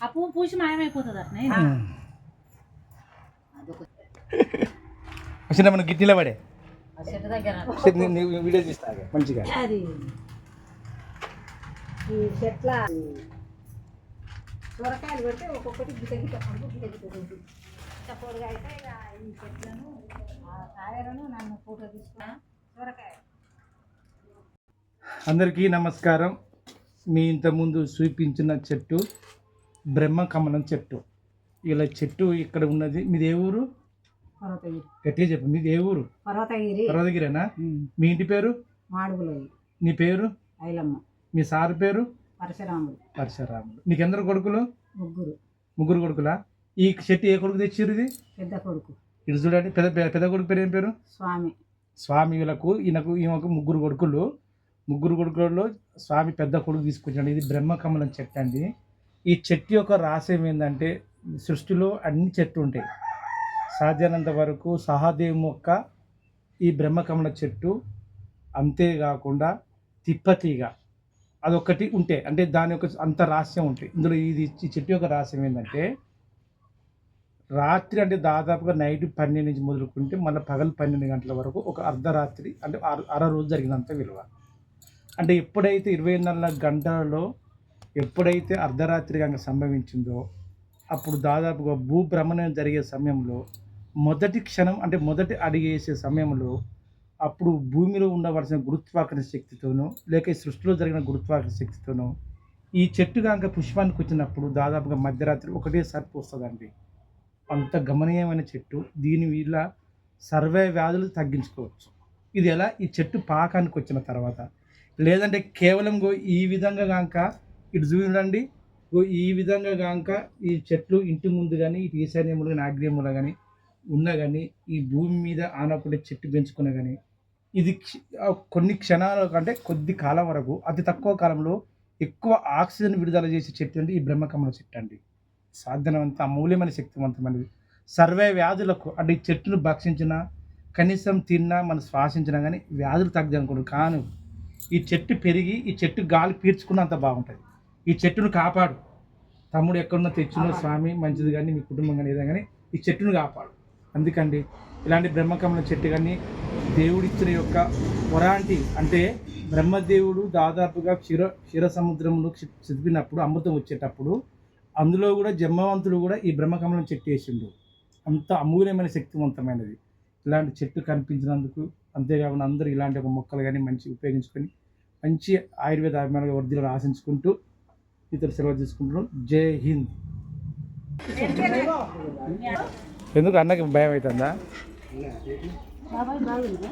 ఆ పువ్వు పూసి మాయమైపోతుంది అట్నే వచ్చిన మనం గిట్టిలో పడే. చెట్టు దగ్గర. వీడియో తీస్తా మంచిగా. అది. ఈ చెట్ల సొరకాయలు పెడితే ఒక్కొక్కటి గిట గిట పండు గిట గిట పండు చప్పడుగా అయితే ఇక ఈ చెట్లను ఆ కాయలను నన్ను ఫోటో తీసుకున్నా సొరకాయ. అందరికీ నమస్కారం. మీ ఇంతకుముందు చూపించిన చెట్టు బ్రహ్మ కమలం చెట్టు. ఇలా చెట్టు ఇక్కడ ఉన్నది. మీది ఏ ఊరు? గట్టిగా చెప్పు. మీది ఏ ఊరు? పర్వతగిరి. పర్వతగిరేనా? మీ ఇంటి పేరు? నీ పేరు? ఐలమ్మ. మీ సార్ పేరు? పరశురాముడు. పరశురాముడు. నీకు ఎందరు కొడుకులు? ముగ్గురు. ముగ్గురు కొడుకులా? ఈ చెట్టు ఏ కొడుకు తెచ్చిర్రు ఇది? పెద్ద కొడుకు. ఇటు చూడండి. పెద్ద పెద్ద కొడుకు పేరు ఏం పేరు? స్వామి. స్వామి వీళ్ళకు ఈయనకు ఈమెకు ముగ్గురు కొడుకులు. ముగ్గురు కొడుకులలో స్వామి పెద్ద కొడుకు తీసుకొచ్చాడు. ఇది బ్రహ్మకమలం చెట్టు అండి. ఈ చెట్టు యొక్క రహస్యం ఏంటంటే సృష్టిలో అన్ని చెట్లు ఉంటాయి. సాధ్యమైనంత వరకు సహాదేవి మొక్క ఈ బ్రహ్మకమల చెట్టు అంతేకాకుండా తిప్పతీగ అదొకటి ఉంటే అంటే దాని యొక్క అంత రహస్యం ఉంటాయి ఇందులో ఇది ఈ చెట్టు యొక్క రహస్యం ఏంటంటే రాత్రి అంటే దాదాపుగా నైట్ పన్నెండు నుంచి మొదలుకుంటే మళ్ళీ పగలు పన్నెండు గంటల వరకు ఒక అర్ధరాత్రి అంటే అర అర రోజు జరిగినంత విలువ. అంటే ఎప్పుడైతే ఇరవై నాలుగు గంటలలో ఎప్పుడైతే అర్ధరాత్రి కనుక సంభవించిందో అప్పుడు దాదాపుగా భూభ్రమణం జరిగే సమయంలో మొదటి క్షణం అంటే మొదటి అడిగేసే సమయంలో అప్పుడు భూమిలో ఉండవలసిన గురుత్వాకర్షణ శక్తితోనూ లేక సృష్టిలో జరిగిన గురుత్వాకర్షణ శక్తితోనూ ఈ చెట్టు కనుక పుష్పానికి వచ్చినప్పుడు దాదాపుగా మధ్యరాత్రి ఒకటే సర్పు వస్తుందండి. అంత గమనీయమైన చెట్టు. దీని వీళ్ళ సర్వే వ్యాధులు తగ్గించుకోవచ్చు. ఇది ఎలా? ఈ చెట్టు పాకానికి వచ్చిన తర్వాత. లేదంటే కేవలం ఈ విధంగా కాక ఇటు చూడండి. ఈ విధంగా కాక ఈ చెట్లు ఇంటి ముందు కానీ ఇటు ఈశాన్యములు కానీ ఆగ్నేయములు కానీ ఉన్నా కానీ ఈ భూమి మీద ఆనపడే చెట్టు పెంచుకున్నా కానీ ఇది కొన్ని క్షణాల కంటే కొద్ది కాలం వరకు అతి తక్కువ కాలంలో ఎక్కువ ఆక్సిజన్ విడుదల చేసే చెట్టు అంటే ఈ బ్రహ్మకమల చెట్టు అండి. సాధనవంత అమూల్యమైన శక్తివంతమైనది. సర్వే వ్యాధులకు అంటే ఈ చెట్టును భక్షించినా కనీసం తిన్నా మనం శ్వాసించినా కానీ వ్యాధులు తగ్గదనుకోండి. కానీ కాను ఈ చెట్టు పెరిగి ఈ చెట్టు గాలి పీల్చుకున్నంత బాగుంటుంది. ఈ చెట్టును కాపాడు. తమ్ముడు ఎక్కడున్నా తెచ్చునో స్వామి మంచిది కానీ మీ కుటుంబం కానీ ఏదైనా కానీ ఈ చెట్టును కాపాడు. అందుకండి ఇలాంటి బ్రహ్మకమల చెట్టు కానీ దేవుడిచ్చిన యొక్క వరాంటి అంటే బ్రహ్మదేవుడు దాదాపుగా క్షీర క్షీర సముద్రంలో చదివినప్పుడు చిదిపినప్పుడు అమృతం వచ్చేటప్పుడు అందులో కూడా జమ్మవంతుడు కూడా ఈ బ్రహ్మకమలం చెట్టు వేసిండు. అంత అమూల్యమైన శక్తివంతమైనది. ఇలాంటి చెట్టు కనిపించినందుకు అంతేకాకుండా అందరూ ఇలాంటి ఒక మొక్కలు కానీ మంచి ఉపయోగించుకొని మంచి ఆయుర్వేద అభిమానులుగా వర్ధిలో ఆశించుకుంటూ ఇతర సెలవు తీసుకుంటున్నాం. జై హింద్. ఎందుకు అన్నకి భయం అవుతుందా? బాబాయ్ బాగుంది?